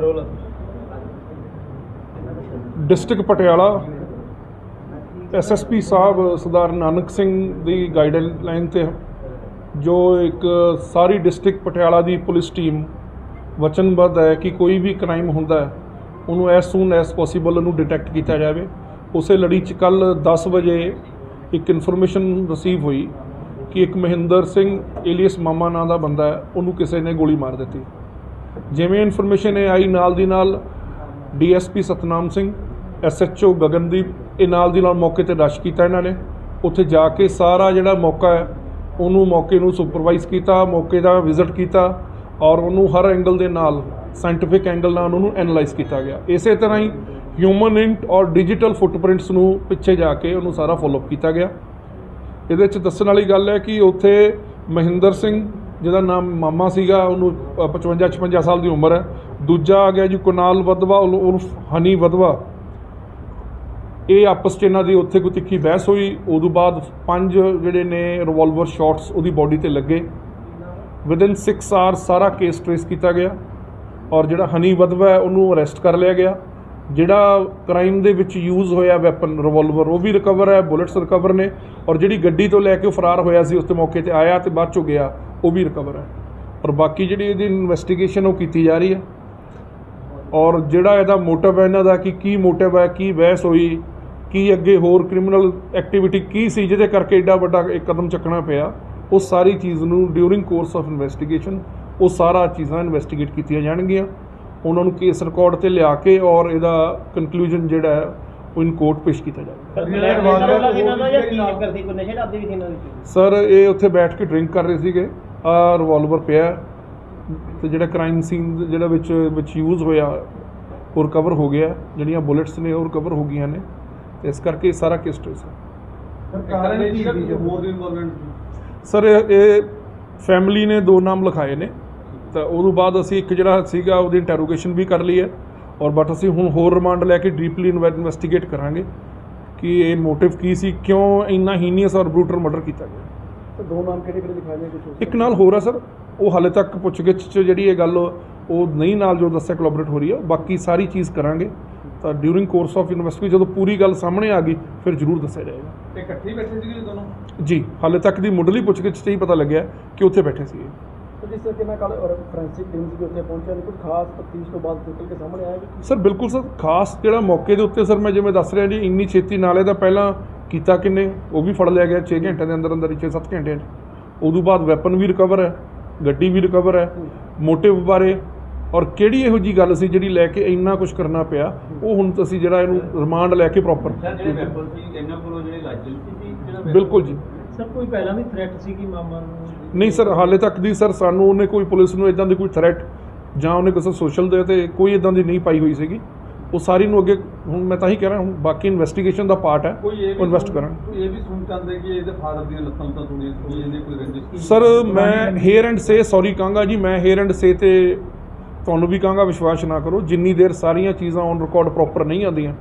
Role. District Patiala SSP ਸਾਹਿਬ ਸਰਦਾਰ ਨਾਨਕ ਸਿੰਘ ਦੀ guideline ਤੇ ਜੋ ਇੱਕ ਸਾਰੀ ਡਿਸਟ੍ਰਿਕਟ ਪਟਿਆਲਾ ਦੀ ਪੁਲਿਸ ਟੀਮ ਵਚਨਬੱਧ ਹੈ ਕਿ ਕੋਈ ਵੀ ਕ੍ਰਾਈਮ ਹੁੰਦਾ ਹੈ, ਉਹਨੂੰ ਐਸ ਸੂਨ ਐਸ ਪੋਸੀਬਲ ਉਹਨੂੰ ਡਿਟੈਕਟ ਕੀਤਾ ਜਾਵੇ। ਉਸੇ ਲੜੀ 'ਚ ਕੱਲ 10 ਵਜੇ ਇੱਕ ਇਨਫੋਰਮੇਸ਼ਨ ਰਿਸੀਵ ਹੋਈ ਕਿ ਇੱਕ ਮਹਿੰਦਰ ਸਿੰਘ ਏਲੀਅਸ ਮਾਮਾ ਨਾਂ ਦਾ ਬੰਦਾ ਹੈ, ਉਹਨੂੰ ਕਿਸੇ ਨੇ ਗੋਲੀ ਮਾਰ ਦਿੱਤੀ। ਜਿਵੇਂ ਇਨਫੋਰਮੇਸ਼ਨ ਇਹ ਆਈ ਨਾਲ ਦੀ ਨਾਲ ਡੀਐਸਪੀ ਸਤਨਾਮ ਸਿੰਘ, ਐਸਐਚਓ ਗਗਨਦੀਪ, ਇਹ ਨਾਲ ਦੀ ਨਾਲ ਮੌਕੇ ਤੇ ਰਸ਼ ਕੀਤਾ ਇਹਨਾਂ ਨੇ। ਉੱਥੇ ਜਾ ਕੇ ਸਾਰਾ ਜਿਹੜਾ ਮੌਕਾ ਹੈ, ਉਹਨੂੰ ਮੌਕੇ ਨੂੰ ਸੁਪਰਵਾਈਜ਼ ਕੀਤਾ, ਮੌਕੇ ਦਾ ਵਿਜ਼ਿਟ ਕੀਤਾ ਔਰ ਉਹਨੂੰ ਹਰ ਐਂਗਲ ਦੇ ਨਾਲ, ਸਾਇੰਟੀਫਿਕ ਐਂਗਲ ਨਾਲ ਉਹਨੂੰ ਐਨਲਾਈਜ਼ ਕੀਤਾ ਗਿਆ। ਇਸੇ ਤਰ੍ਹਾਂ ਹੀ ਹਿਊਮਨ ਇੰਟ ਔਰ ਡਿਜੀਟਲ ਫੁੱਟਪ੍ਰਿੰਟਸ ਨੂੰ ਪਿੱਛੇ ਜਾ ਕੇ ਉਹਨੂੰ ਸਾਰਾ ਫੋਲੋਅਪ ਕੀਤਾ ਗਿਆ। ਇਹਦੇ ਵਿੱਚ ਦੱਸਣ ਵਾਲੀ ਗੱਲ ਹੈ ਕਿ ਉੱਥੇ ਮਹਿੰਦਰ ਸਿੰਘ ਜਿਹਦਾ ਨਾਮ ਮਾਮਾ ਸੀਗਾ, ਉਹਨੂੰ 55 56 ਸਾਲ ਦੀ ਉਮਰ ਹੈ। ਦੂਜਾ ਆ ਗਿਆ ਜੀ, ਕੁਨਾਲ ਵਦਵਾ, ਉਲ- ਉਰਫ ਹਨੀ ਵਦਵਾ। ਇਹ ਆਪਸ 'ਚ ਇਹਨਾਂ ਦੀ ਉੱਥੇ ਕੋਈ ਤਿੱਖੀ ਬਹਿਸ ਹੋਈ। ਉਦੋਂ ਬਾਅਦ ਪੰਜ ਜਿਹੜੇ ਨੇ ਰਿਵਾਲਵਰ ਸ਼ਾਟਸ ਉਹਦੀ ਬਾਡੀ ਤੇ ਲੱਗੇ। ਵਿਦਿਨ 6 ਆਰ ਸਾਰਾ ਕੇਸ ਟ੍ਰੇਸ ਕੀਤਾ ਗਿਆ। ਔਰ ਜਿਹੜਾ ਹਨੀ ਵਦਵਾ ਹੈ, ਉਹਨੂੰ ਅਰੈਸਟ ਕਰ ਲਿਆ ਗਿਆ। ਜਿਹੜਾ ਕ੍ਰਾਈਮ ਦੇ ਵਿੱਚ ਯੂਜ਼ ਹੋਇਆ ਵੈਪਨ ਰਿਵਾਲਵਰ ਉਹ ਵੀ ਰਿਕਵਰ ਹੈ ਬੁਲੇਟਸ ਰਿਕਵਰ ਨੇ। ਔਰ ਜਿਹੜੀ ਗੱਡੀ ਤੋਂ ਲੈ ਕੇ ਉਹ ਫਰਾਰ ਹੋਇਆ ਸੀ, ਉਸ ਤੇ ਮੌਕੇ ਤੇ ਆਇਆ ਤੇ ਬਾਅਦ ਚੋਂ ਗਿਆ। ਉਹ ਵੀ ਰਿਕਵਰ ਹੈ। ਔਰ ਬਾਕੀ ਜਿਹੜੀ ਇਹਦੀ ਇਨਵੈਸਟੀਗੇਸ਼ਨ ਉਹ ਕੀਤੀ ਜਾ ਰਹੀ ਹੈ। ਔਰ ਜਿਹੜਾ ਇਹਦਾ ਮੋਟਿਵ ਹੈ ਇਹਨਾਂ ਦਾ ਕਿ ਕੀ ਮੋਟਿਵ ਹੈ ਕੀ ਬਹਿਸ ਹੋਈ ਕੀ ਅੱਗੇ ਹੋਰ ਕ੍ਰਿਮੀਨਲ ਐਕਟੀਵਿਟੀ ਕੀ ਸੀ ਜਿਹਦੇ ਕਰਕੇ ਐਡਾ ਵੱਡਾ ਇੱਕ ਕਦਮ ਚੱਕਣਾ ਪਿਆ ਉਹ ਸਾਰੀ ਚੀਜ਼ ਨੂੰ ਡਿਊਰਿੰਗ ਕੋਰਸ ਆਫ ਇਨਵੈਸਟੀਗੇਸ਼ਨ ਉਹ ਸਾਰਾ ਚੀਜ਼ਾਂ ਇਨਵੈਸਟੀਗੇਟ ਕੀਤੀਆਂ ਜਾਣਗੀਆਂ। ਉਹਨਾਂ ਨੂੰ ਕੇਸ ਰਿਕਾਰਡ ਤੇ ਲਿਆ ਕੇ ਔਰ ਇਹਦਾ ਕਨਕਲੂਜਨ ਜਿਹੜਾ ਹੈ ਉਹ ਇਨ ਕੋਰਟ ਪੇਸ਼ ਕੀਤਾ ਜਾਵੇ ਲੈ ਰੋਲਾ ਕਿਨਾਂ ਦਾ ਜਾਂ ਕੀ ਚੱਕਰ ਸੀ? ਕੋਈ ਨਸ਼ੇ ਡਾਬਦੇ ਵੀ ਸੀ ਇਹਨਾਂ ਵਿੱਚ? ਸਰ ਇਹ ਉੱਥੇ ਬੈਠ ਕੇ ਡਰਿੰਕ ਕਰ ਰਹੇ ਸੀਗੇ। ਆ ਰਿਵਾਲਵਰ ਪਿਆ ਤੇ ਜਿਹੜਾ ਕ੍ਰਾਈਮ ਸੀਨ ਜਿਹੜਾ ਵਿੱਚ ਵਿੱਚ ਯੂਜ਼ ਹੋਇਆ ਉਹ ਰਿਕਵਰ ਹੋ ਗਿਆ। ਜਿਹੜੀਆਂ ਬੁਲੇਟਸ ਨੇ ਉਹ ਰਿਕਵਰ ਹੋ ਗਈਆਂ ਨੇ। ਤੇ ਇਸ ਕਰਕੇ ਇਹ ਸਾਰਾ ਕੇਸ ਟ੍ਰੇਸ ਹੈ ਕਾਰਨ ਕੀ ਸੀ ਹੋਰ ਦੀ ਇਨਵੋਲਵਮੈਂਟ ਸਰ ਇਹ- ਇਹ ਫੈਮਿਲੀ ਨੇ ਦੋ ਨਾਮ ਲਿਖਾਏ ਨੇ। ਤਾਂ ਉਦੋਂ ਬਾਅਦ ਅਸੀਂ ਇੱਕ ਜਿਹੜਾ ਸੀਗਾ ਉਹਦੀ ਇੰਟਰੋਗੇਸ਼ਨ ਵੀ ਕਰ ਲਈ ਹੈ। ਔਰ ਬਟ ਅਸੀਂ ਹੁਣ ਹੋਰ ਰਿਮਾਂਡ ਲੈ ਕੇ ਡੀਪਲੀ ਇਨਵੈਸਟੀਗੇਟ ਕਰਾਂਗੇ ਕਿ ਇਹ ਮੋਟਿਵ ਕੀ ਸੀ ਕਿਉਂ ਇੰਨਾ ਹੀਨੀਅਸ ਔਰ ਬਰੂਟਲ ਮਰਡਰ ਕੀਤਾ ਗਿਆ। ਦੋ ਨਾਮ ਕਿਹੜੇ ਕਿਹੜੇ ਦਿਖਾਏ ਨੇ ਕੁਝ ਇੱਕ ਨਾਲ ਹੋਰ ਆ ਸਰ ਉਹ ਹਾਲੇ ਤੱਕ ਪੁੱਛਗਿੱਛ 'ਚ ਜਿਹੜੀ ਇਹ ਗੱਲ ਉਹ ਨਹੀਂ ਨਾਲ ਜੋ ਦੱਸਿਆ ਕੋਲੈਬੋਰੇਟ ਹੋ ਰਹੀ ਹੈ ਬਾਕੀ ਸਾਰੀ ਚੀਜ਼ ਕਰਾਂਗੇ। ਤਾਂ ਡਿਊਰਿੰਗ ਕੋਰਸ ਆਫ ਇਨਵੈਸਟੀਗੇਸ਼ਨ ਜਦੋਂ ਪੂਰੀ ਗੱਲ ਸਾਹਮਣੇ ਆ ਗਈ ਫਿਰ ਜ਼ਰੂਰ ਦੱਸਿਆ ਜਾਏਗਾ। ਤੇ ਇਕੱਠੇ ਬੈਠੇ ਸੀਗੇ ਜੀ ਦੋਨੋਂ? ਜੀ ਹਾਲੇ ਤੱਕ ਦੀ ਮੁੱਢਲੀ ਪੁੱਛਗਿੱਛ 'ਚ ਹੀ ਪਤਾ ਲੱਗਿਆ ਕਿ ਉੱਥੇ ਬੈਠੇ ਸੀ ਜਿਸ ਤਰ੍ਹਾਂ ਮੈਂ ਕੱਲ ਫੋਰੈਂਸਿਕ ਟੀਮ ਵੀ ਉੱਥੇ ਪਹੁੰਚਿਆ ਨੇ ਕੁਝ ਖਾਸ ਤਫਤੀਸ਼ ਤੋਂ ਬਾਅਦ ਨਿਕਲ ਕੇ ਸਾਹਮਣੇ ਆਇਆ ਕਿ ਸਰ ਬਿਲਕੁਲ ਸਰ ਖਾਸ ਜਿਹੜਾ ਮੌਕੇ ਦੇ ਉੱਤੇ ਸਰ ਮੈਂ ਜਿਵੇਂ ਦੱਸ ਰਿਹਾ ਜੀ ਇੰਨੀ ਛੇਤੀ ਨਾਲੇ ਦਾ ਪਹਿਲਾਂ ਕੀਤਾ ਕਿੰਨੇ? ਉਹ ਵੀ ਫੜ ਲਿਆ ਗਿਆ 6 ਘੰਟਿਆਂ ਦੇ ਅੰਦਰ ਅੰਦਰ ਹੀ 6-7 ਘੰਟਿਆਂ 'ਚ। ਉਦੋਂ ਬਾਅਦ ਵੈਪਨ ਵੀ ਰਿਕਵਰ ਹੈ ਗੱਡੀ ਵੀ ਰਿਕਵਰ ਹੈ ਮੋਟਿਵ ਬਾਰੇ ਔਰ ਕਿਹੜੀ ਇਹੋ ਜੀ ਗੱਲ ਸੀ ਜਿਹੜੀ ਲੈ ਕੇ ਇੰਨਾ ਕੁਝ ਕਰਨਾ ਪਿਆ? ਉਹ ਹੁਣ ਅਸੀਂ ਜਿਹੜਾ ਇਹਨੂੰ ਰਿਮਾਂਡ ਲੈ ਕੇ ਪ੍ਰੋਪਰ ਜਿਹੜੇ ਵੈਪਨ ਸੀ ਇਹਨਾਂ ਕੋਲੋਂ ਜਿਹੜੇ ਲਾਇਸੈਂਸ ਸੀ ਜਿਹੜਾ ਬਿਲਕੁਲ ਜੀ। ਸਰ ਕੋਈ ਪਹਿਲਾਂ ਵੀ ਥ੍ਰੈਟ ਸੀ ਕਿ ਮਾਮਾ ਨੂੰ ਨਹੀਂ ਸਰ ਹਾਲੇ ਤੱਕ ਦੀ ਸਰ ਸਾਨੂੰ ਉਹਨੇ ਕੋਈ ਪੁਲਿਸ ਨੂੰ ਇਦਾਂ ਦੀ ਕੋਈ ਥ੍ਰੈਟ ਜਾਂ ਉਹਨੇ ਕਿਸੇ ਸੋਸ਼ਲ ਦੇ ਤੇ ਕੋਈ ਇਦਾਂ ਦੀ ਨਹੀਂ ਪਾਈ ਹੋਈ ਸੀਗੀ। ਉਹ ਸਾਰੀ ਨੂੰ ਅੱਗੇ ਹੁਣ ਮੈਂ ਤਾਂ ਹੀ ਕਹਿ ਰਿਹਾ ਹੁਣ ਬਾਕੀ ਇਨਵੈਸਟੀਗੇਸ਼ਨ ਦਾ ਪਾਰਟ ਹੈ ਕੋਈ ਇਹ ਉਹ ਇਨਵੈਸਟ ਕੋਈ ਇਹ ਵੀ ਸੁਣ ਚਾਹੁੰਦੇ ਕਿ ਇਹਦੇ ਫਾਦਰ ਦੀਆਂ ਲੱਤਾਂ ਤੋੜੀਆਂ ਸੀ ਇਹਦੇ ਕੋਈ ਰੰਜਿਸ਼? ਸਰ ਮੈਂ ਹੇਅਰ ਐਂਡ ਸੇ ਸੌਰੀ ਕਹਾਂਗਾ ਜੀ ਮੈਂ ਹੇਅਰ ਐਂਡ ਸੇ ਤੇ ਤੁਹਾਨੂੰ ਵੀ ਕਹਾਂਗਾ ਵਿਸ਼ਵਾਸ ਨਾ ਕਰੋ ਜਿੰਨੀ ਦੇਰ ਸਾਰੀਆਂ ਚੀਜ਼ਾਂ ਔਨ ਰਿਕਾਰਡ ਪ੍ਰੋਪਰ ਨਹੀਂ ਆਉਂਦੀਆਂ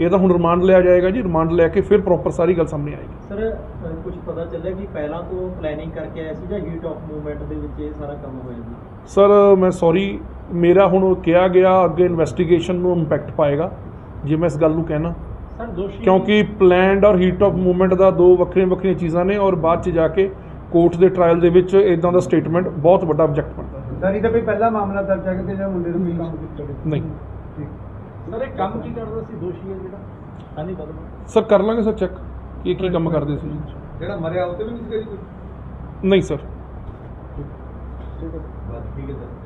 ਇਹ ਤਾਂ ਹੁਣ ਰਿਮਾਂਡ ਲਿਆ ਜਾਏਗਾ ਜੀ ਰਿਮਾਂਡ ਲੈ ਕੇ ਫਿਰ ਪ੍ਰੋਪਰ ਸਾਰੀ ਗੱਲ ਸਾਹਮਣੇ ਆਏਗੀ। ਸਰ ਕੁਝ ਪਤਾ ਚੱਲਿਆ ਕਿ ਪਹਿਲਾਂ ਤੋਂ ਪਲੈਨਿੰਗ ਕਰਕੇ ਆਇਆ ਸੀ ਜਾਂ ਹੀਟ ਆਫ ਮੂਵਮੈਂਟ ਦੇ ਵਿੱਚ ਇਹ ਸਾਰਾ ਕੰਮ ਹੋਇਆ ਜੀ? ਸਰ ਮੈਂ ਸੌਰੀ ਮੇਰਾ ਹੁਣ ਕਿਹਾ ਗਿਆ ਅੱਗੇ ਇਨਵੈਸਟੀਗੇਸ਼ਨ ਨੂੰ ਇੰਪੈਕਟ ਪਾਏਗਾ ਜੇ ਮੈਂ ਇਸ ਗੱਲ ਨੂੰ ਕਹਿਣਾ। ਸਰ ਦੋਸ਼ੀ ਕਿਉਂਕਿ ਪਲੈਨਡ ਔਰ ਹੀਟ ਆਫ ਮੂਵਮੈਂਟ ਦਾ ਦੋ ਵੱਖਰੀਆਂ ਵੱਖਰੀਆਂ ਚੀਜ਼ਾਂ ਨੇ ਔਰ ਬਾਅਦ ਚ ਜਾ ਕੇ ਕੋਰਟ ਦੇ ਟ੍ਰਾਇਲ ਦੇ ਵਿੱਚ ਇਦਾਂ ਦਾ ਸਟੇਟਮੈਂਟ ਬਹੁਤ ਵੱਡਾ ਆਬਜੈਕਟ ਬਣਦਾ। ਹੈ ਸਰ ਇਹਦਾ ਕੋਈ ਪਹਿਲਾ ਮਾਮਲਾ ਦਰਜ ਹੈ ਕਿ ਜਿਹੜਾ ਮੁੰਡੇ ਨੂੰ ਕੋਈ ਕੰਮ ਕੀਤਾ ਨਹੀਂ ਸਰ ਇਹ ਕੰਮ ਕੀ ਕਰਦਾ ਸੀ? ਦੋਸ਼ੀ ਹੈ ਜਿਹੜਾ? ਹਾਂਜੀ ਬਦਲ ਸਰ ਕਰ ਲਾਂਗੇ ਸਰ ਚੈੱਕ ਕਿ ਇਹ ਕੀ ਕੰਮ ਕਰਦੇ ਸੀ। ਜਿਹੜਾ ਮਰਿਆ ਉਹ ਤੇ ਵੀ ਨਹੀਂ ਸੀ ਕੋਈ? ਨਹੀਂ ਸਰ। ਠੀਕ ਹੈ। ਬਸ ਠੀਕ ਹੈ ਸਰ।